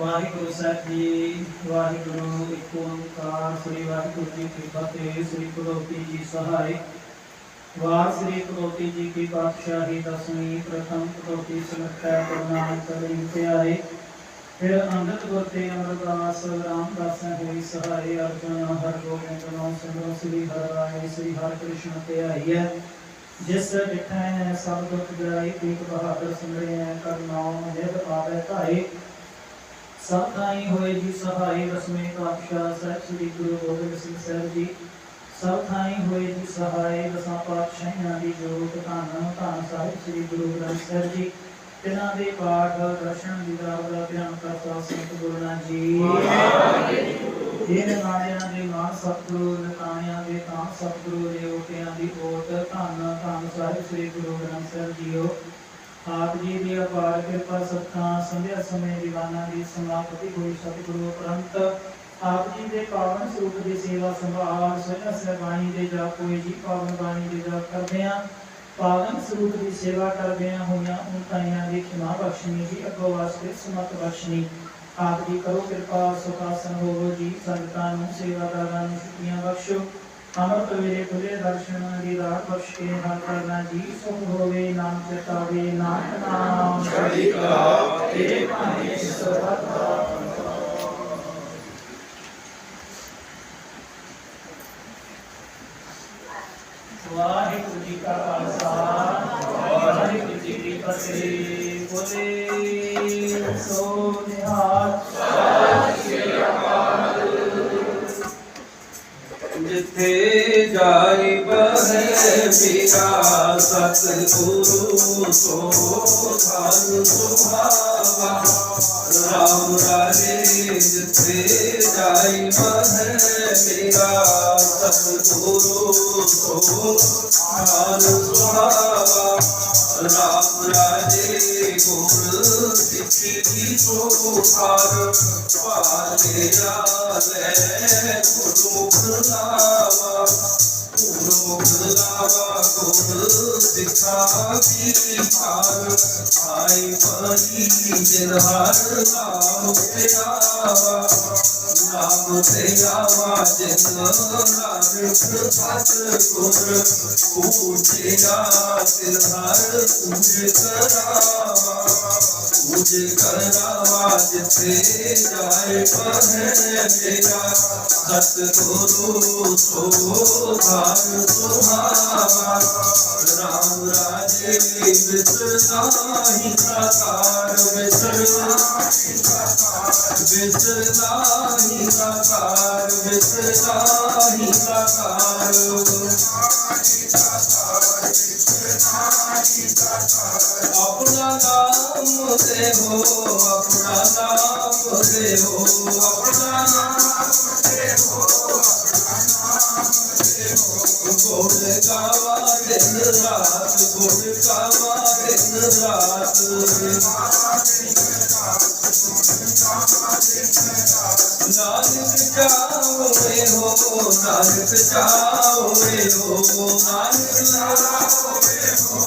ਵਾਹਿਗੁਰੂ ਸਾਹਿਬ ਜੀ, ਵਾਹਿਗੁਰੂ ਇੱਕ ਓੰਕਾਰ, ਸ੍ਰੀ ਵਾਹਿਗੁਰੂ ਜੀ ਕੀ ਫਤਿਹ, ਸ੍ਰੀ ਕੁਲੋਤੀ ਜੀ ਸਹਾਇ ਵਾਰ ਸ੍ਰੀ ਕੁਲੋਤੀ ਜੀ ਕੀ ਪਾਤਸ਼ਾਹੀ ਦਸਵੀਂ, ਪ੍ਰਥਮ ਕੁਲੋਤੀ ਸਮਰਥਾ ਪ੍ਰਣਾਮ ਕਰੀ ਧਿਆਏ ਫਿਰ ਅੰਗਦ ਗੁਰ ਅਮਰਦਾਸ, ਰਾਮਦਾਸ ਹੋਈ ਸਹਾਇ ਅਰਜਨ ਹਰ ਗੋਬਿੰਦ ਨਾਮ ਸਿਮਰੋ ਸ੍ਰੀ ਹਰਿ ਰਾਏ, ਸ੍ਰੀ ਹਰਿ ਕ੍ਰਿਸ਼ਨ ਤੇ ਆਈਐ ਜਿਸ ਡਿਠੈ ਹੈ ਸਭ ਦੁਖ ਜਾਈ ਤੀਕ ਬਹਾਦਰ ਸਿਮਰੇ ਕਰਨਾਉ ਨਿਧ ਆਵੇ ਧਾਈ ਸਭ ਥਾਈ ਹੋਏ ਜੀ ਸਹਾਈ ਰਸਮੇ ਪਾਤਸ਼ਾਹ ਸਾਹਿਬ ਸ੍ਰੀ ਗੁਰੂ ਗੋਬਿੰਦ ਸਿੰਘ ਸਾਹਿਬ ਜੀ। ਸਭ ਥਾਈ ਹੋਏ ਜੀ ਸਹਾਈ ਦਸਾਂ ਪਾਤਸ਼ਾਹਾਂ ਦੀ ਜੋਤ, ਧੰਨ ਧੰਨ ਸਾਹਿਬ ਸ੍ਰੀ ਗੁਰੂ ਗ੍ਰੰਥ ਸਾਹਿਬ ਜੀ। ਤਿਨਾਂ ਦੇ ਪਾਠ, ਦਰਸ਼ਨ, ਦੀਦਾਰ ਦਾ ਧਿਆਨ ਕਰਤਾ ਸੰਤ ਗੁਰਨਾ ਜੀ। ਇਹ ਨਾਣਿਆਂ ਦੇ ਮਾਨ ਸਤਿਗੁਰੂ ਨਕਾਣਿਆਂ ਦੇ ਤਾਂ ਸਤਿਗੁਰੂ ਦੇ ਓਟਿਆਂ ਦੀ ਓਟ, ਧੰਨ ਧੰਨ ਸਾਹਿਬ ਸ੍ਰੀ ਗੁਰੂ ਗ੍ਰੰਥ ਸਾਹਿਬ ਜੀਓ। ਆਪ ਜੀ ਦੀ ਅਪਾਰ ਕਿਰਪਾ ਸਤਿਕਾਰ ਸੰਧਿਆ ਸਮੇਂ ਦੀਵਾਨਾਂ ਦੀ ਸਮਾਪਤੀ ਹੋਈ। ਸਤਿਗੁਰੂ ਉਪਰੰਤ ਆਪ ਜੀ ਦੇ ਪਾਵਨ ਸਰੂਪ ਦੀ ਸੇਵਾ ਸੰਭਾਲ ਸੋਇਆ ਸਹਿਬਾਣੀ ਦੇ ਜਾ ਕੋਈ ਜੀ ਪਾਵਨ ਬਾਣੀ ਦੇ ਜਾ ਕਰਦੇ ਆ ਪਾਵਨ ਸਰੂਪ ਦੀ ਸੇਵਾ ਕਰਦੇ ਆ ਹੋਈਆਂ ਉਨਤਾਈਆਂ ਦੀ ਖਿਮਾ ਬਖਸ਼ਣੀ, ਜੀ ਅੱਗੋਂ ਵਾਸਤੇ ਸਮਤ ਬਖਸ਼ਣੀ। ਆਪ ਜੀ ਕਰੋ ਕਿਰਪਾ ਸੁਖਾਸਨ ਹੋਵੋ ਜੀ। ਸੰਗਤਾਂ ਨੂੰ, ਸੇਵਾਦਾਰਾਂ ਨੂੰ ਛੁੱਟੀਆਂ ਬਖਸ਼ੋ। ਅਮਰਤ ਵੇਲੇ ਖੁੱਲੇ ਦਰਸ਼ਨ ਦੀ ਰਾਤ ਬਖਸ਼ ਹਰ ਕਰਨਾ ਜੀ ਸੁਖ ਹੋਵੇ ਨਾਮ ਚਿਤਾਵੇ ਨਾਨਕ ਨਾਮ। ਚੜ੍ਹਦੀ ਕਲਾ ਤੇਰੇ ਭਾਣੇ ਸਰਬਤ। ਵਾਹਿਗੁਰੂ ਜੀ ਕਾ ਖਾਲਸਾ ਵਾਹਿਗੁਰੂ ਜੀ ਕੀ ਫਤਿਹ। ਬੋਲੇ ਸੋ ਨਿਹਾਲ। ਸਿਆ ਸਤਿ ਗੁਰੂ ਸੋ ਭਾਨ ਸੁਭਾਵਾ ਰਾਮ ਰਾਜੇ ਜਿਥੇ ਜਾਈ ਮਨ ਮੇਰਾ ਸਤਿ ਗੁਰੂ ਸੋ ਭਾਨ ਸੁਭਾਵਾ ਰਾਮ ਰਾਜੇ ਗੁਰ ਸਿੱਖੀ ਸੋਹਾਰ ਪਾਲੇ ਜਾਵੇ ਗੁਰੂ ਮੁਖ ਨਾ ਕਾਤੀ ਭਾਰ ਆਈ ਪਾਣੀ ਜਿਨਹਾਰ ਆਵੇ ਆਵਾ ਨਾਮ ਤੇ ਆਵਾ ਜਿਨ ਨਾਮ ਸਤ ਗੁਰ ਪੂਜਿਆ ਸਿਰਹਾਰ ਤੁਝ ਕਰਾਵਾ ਮੁਝੇ ਕਰਦਾ ਵਾ ਜਿੱਥੇ ਜਾਏ ਪਹਨੇ ਮੇਰਾ ਸਤ ਗੁਰੂ ਸੋ ਭਾਗ ਸੁਹਾਵਾ ਰਾਮ ਰਾਜੇ ਵਿਸਨਾਹੀ ਸਾਕਾਰ ਵਿਸਨਾਹੀ ਸਾਕਾਰ ਵਿਸਨਾਹੀ ਸਾਕਾਰ ਵਿਸਨਾਹੀ ਸਾਕਾਰ ਵਿਸਨਾਹੀ ਸਾਕਾਰ ਆਪਣਾ ਨਾਮ ਹੋ ਆਪਣਾ ਨਾਮ ਦੇ ਹੋ ਆਪਣਾ ਨਾਮ ਦੇ ਹੋ ਗੁਣ ਗਾਵਾ ਦਿਨ ਰਾਤ ਗੋਲ ਗਾਵਾ ਦਿਨ ਰਾਤ ਨਾਨਕ ਚਾਹੋਏ ਹੋ ਨਾਨਕ ਚਾਹੋਏ ਹੋ ਨਾਨਕ ਚਾਹੋਏ ਹੋ